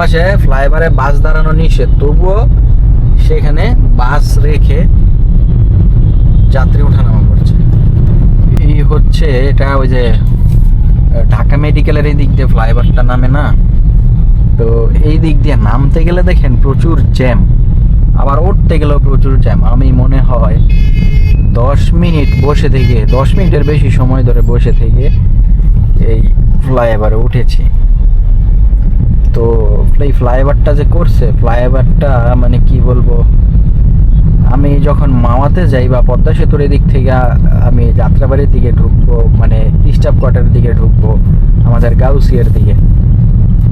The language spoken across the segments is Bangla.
পাশে ফ্লাইওভারে বাস দাঁড়ানো নিষেধ। তবুও সেখানে বাস রেখে যাত্রী ওঠানামা করছে। এই হচ্ছে এটা ওই যে ঢাকা মেডিকেলের এই দিক দিয়ে ফ্লাইওভারটা নামে না? তো এই দিক দিয়ে নামতে গেলে দেখেন প্রচুর জ্যাম। আবার উঠতে গেলেও প্রচুর জ্যাম। আমি মনে হয় দশ মিনিট বসে থেকে, দশ মিনিটের বেশি সময় ধরে বসে থেকে এই ফ্লাইওভারে উঠেছি। তো এই ফ্লাইওভারটা যে করছে, ফ্লাইওভারটা মানে কি বলব? আমি যখন মাওয়াতে যাই বা পদ্মা সেতুর এদিক থেকে আমি যাত্রাবাড়ির দিকে ঢুকবো মানে স্টাফ কোয়ার্টারের দিকে ঢুকবো, আমাদের গাউসিয়ার দিকে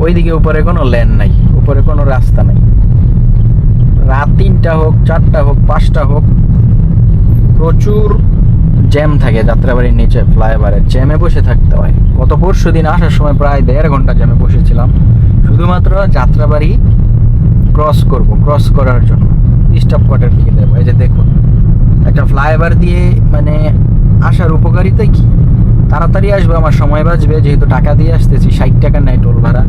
ওই দিকে উপরে কোনো লেন নাই, উপরে কোনো রাস্তা নাই। রাত তিনটা হোক, চারটা হোক, পাঁচটা হোক, প্রচুর জ্যাম থাকে যাত্রাবাড়ির নিচে ফ্লাইওভারে জ্যামে বসে থাকতে হয়। গত পরশু দিন আসার সময় প্রায় দেড় ঘণ্টা জ্যামে বসেছিলাম। শুধুমাত্র যাত্রাবাড়ি ক্রস করব ক্রস করার জন্য। স্টপ কোয়ার্টার দিকে দেবো। এই যে দেখুন, একটা ফ্লাইওভার দিয়ে মানে আসার উপকারিতা কি? তাড়াতাড়ি আসবে, আমার সময় বাঁচবে। যেহেতু টাকা দিয়ে আসতেছি, ষাট টাকা নেয় টোল ভাড়া।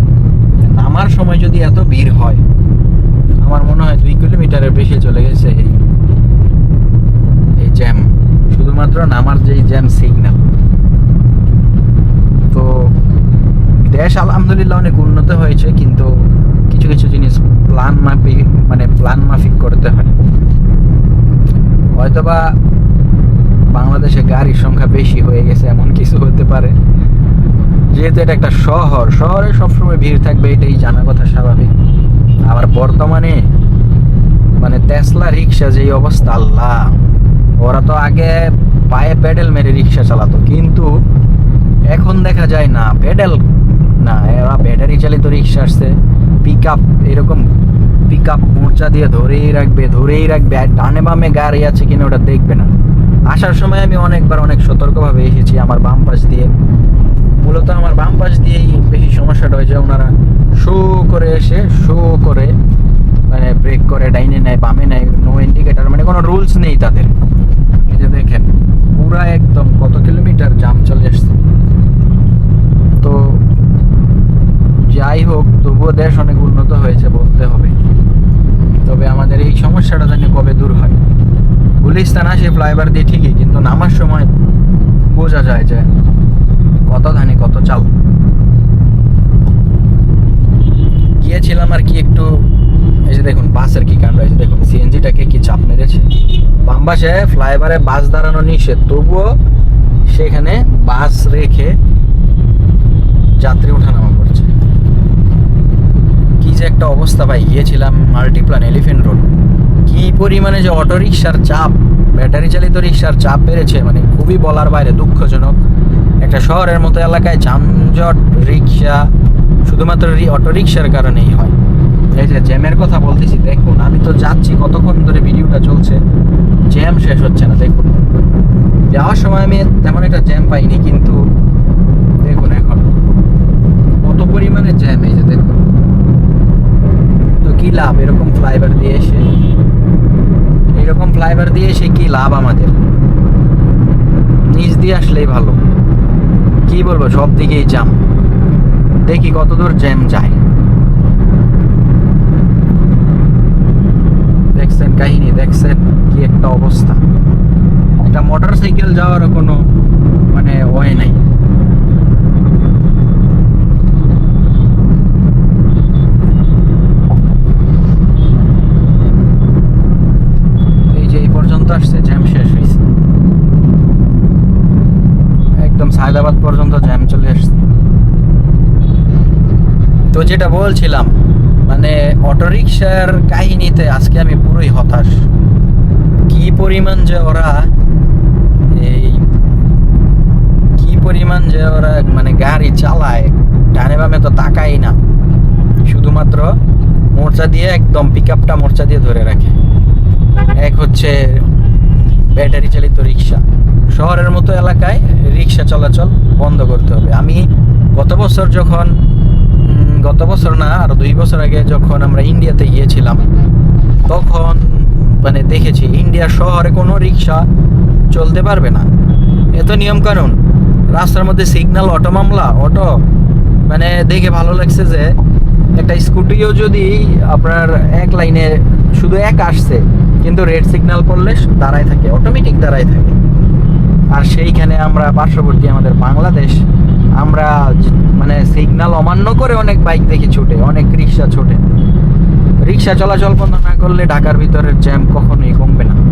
নামার সময় যদি এত ভিড় হয়, আমার মনে হয় দুই কিলোমিটারের বেশি চলে গেছে এই এই জ্যাম শুধুমাত্র নামার যেই জ্যাম সিগন্যাল তো দেশ আলহামদুলিল্লাহ অনেক উন্নত হয়েছে কিন্তু কিছু কিছু জিনিস প্ল্যান মাফিক মানে প্ল্যান মাফিক করতে হয়। হয়তোবা বাংলাদেশে গাড়ির সংখ্যা বেশি হয়ে গেছে, এমন কিছু হতে পারে। যেহেতু এটা একটা শহর, শহরে সবসময় ভিড় থাকবে, এটাই জানা কথা স্বাভাবিক। আবার বর্তমানে মানে টেসলা রিক্সা যেই অবস্থা, আল্লাহ! ওরা তো আগে পায়ে প্যাডেল মেরে রিক্সা চালাতো, কিন্তু এখন দেখা যায় না প্যাডেল না, এরা ব্যাটারি চালিত রিক্সা আসছে পিক আপ এরকম পিক আপ মোর্চা দিয়ে ধরেই রাখবে ধরেই রাখবে আর ডানে বামে গাড়ি আছে কিনা ওটা দেখবে না। আসার সময় আমি অনেকবার অনেক সতর্কভাবে এসেছি আমার বাম পাশ দিয়ে। মূলত আমার বাম পাশ দিয়েই বেশি সমস্যাটা হয়েছে। ওনারা শো করে এসে শো করে মানে ব্রেক করে, ডাইনে নেয়, বামে নেয় নো ইন্ডিকেটার মানে কোনো রুলস নেই তাদের এই যে দেখেন পুরা একদম কত কিলোমিটার জাম চলে আসছে তো যাই হোক তবুও দেশ অনেক উন্নত হয়েছে বলতে হবে তবে আমাদের এই সমস্যাটা জানি কবে দূর হয় গুলিস্তান আসে ফ্লাইওভার দিয়ে ঠিকই, কিন্তু নামার সময় বোঝা যায় যে কত ধানে কত চাল। গিয়েছিলাম আর কি একটু, এই যে দেখুন, বাসের কি কাণ্ড হয়েছে দেখুন, সিএনজিটাকে কি চাপ মেরেছে। বামবাসে ফ্লাইওভারে বাস দাঁড়ানো নিষেধ, তবুও সেখানে বাস রেখে যাত্রী ওঠানামা করছে। কি যে একটা অবস্থা ভাই, গিয়েছিলাম মাল্টিপ্লান এলিফেন্ট রোড কি পরিমাণে যে অটো রিক্সার চাপ ব্যাটারি চালিত রিক্সার চাপ বেড়েছে মানে খুবই বলার বাইরে দুঃখজনক। একটা শহরের মতো এলাকায় যানজট রিক্সা শুধুমাত্র অটো রিক্সার কারণেই হয়। এই যে জ্যামের কথা বলতেছি, দেখুন, আমি তো যাচ্ছি কতক্ষণ ধরে ভিডিওটা চলছে, জ্যাম শেষ হচ্ছে না, দেখুন। যাওয়ার সময় আমি তেমন একটা জ্যাম পাইনি, কিন্তু দেখুন এখন, কত পরিমাণে জ্যাম এই যে দেখুন। তো কি লাভ, এরকম ফ্লাইওভার দিয়ে এসে এরকম ফ্লাইওভার দিয়ে এসে কি লাভ আমাদের। নিচ দিয়ে আসলেই ভালো। কি বলব, সব দিকেই জ্যাম। দেখি কতদূর জ্যাম যায়। দেখছেন কাহিনী, দেখছেন কি একটা অবস্থা। একটা মোটর সাইকেল যাওয়ার কোনো মানে ওয়ে নাই এই যে এই পর্যন্ত আসছে জ্যাম শেষ হয়েছে একদম সায়দাবাদ পর্যন্ত জ্যাম চলে আসছে তো যেটা বলছিলাম মানে অটোরিকশার কাহিনীতে আজকে আমি পুরোই হতাশ। কি পরিমাণ যে ওরা এই, কি পরিমাণ যে ওরা মানে গাড়ি চালায়, ডানে বামে তো তাকাই না। শুধুমাত্র মোর্চা দিয়ে একদম পিক আপটা মোর্চা দিয়ে ধরে রাখে। এক হচ্ছে ব্যাটারি চালিত রিক্সা শহরের মতো এলাকায় রিক্সা চলাচল বন্ধ করতে হবে। আমি গত বছর যখন গত বছর না, আরও দুই বছর আগে যখন আমরা ইন্ডিয়াতে গিয়েছিলাম, তখন মানে দেখেছি ইন্ডিয়া শহরে কোনো রিক্সা চলতে পারবে না। এত নিয়ম কানুন রাস্তার মধ্যে সিগন্যাল অটো মামলা অটো মানে দেখে ভালো লাগছে যে, একটা স্কুটিও যদি আপনার এক লাইনে শুধু এক আসছে, কিন্তু রেড সিগন্যাল করলে দাঁড়ায় থাকে অটোমেটিক দাঁড়ায় থাকে। আর সেইখানে আমরা পার্শ্ববর্তী আমাদের বাংলাদেশ আমরা মানে সিগনাল অমান্য করে অনেক বাইক দেখি ছুটে, অনেক রিক্সা ছোটে। রিক্সা চলাচল বন্ধ না করলে ঢাকার ভিতরের জ্যাম কখনোই কমবে না।